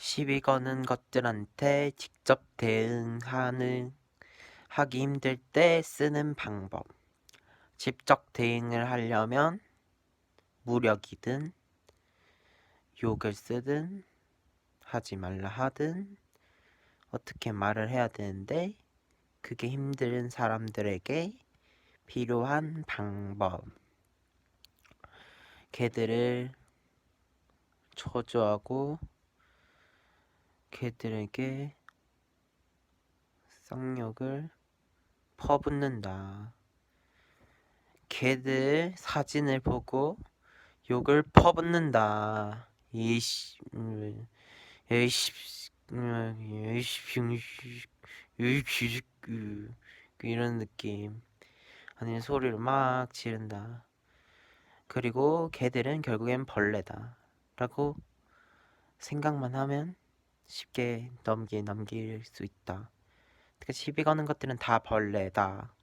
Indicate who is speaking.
Speaker 1: 시비 거는 것들한테 직접 대응하는 하기 힘들 때 쓰는 방법. 직접 대응을 하려면 무력이든 욕을 쓰든 하지 말라 하든 어떻게 말을 해야 되는데 그게 힘든 사람들에게 필요한 방법. 걔들을 초조하고 걔들에게 쌍욕을 퍼붓는다. 걔들 사진을 보고 욕을 퍼붓는다. 이씨, 그, 그 이런 느낌. 아니면 소리를 막 지른다. 그리고 걔들은 결국엔 벌레다. 라고 생각만 하면 쉽게 넘기 넘길 수 있다. 그러니까 시비 거는 것들은 다 벌레다.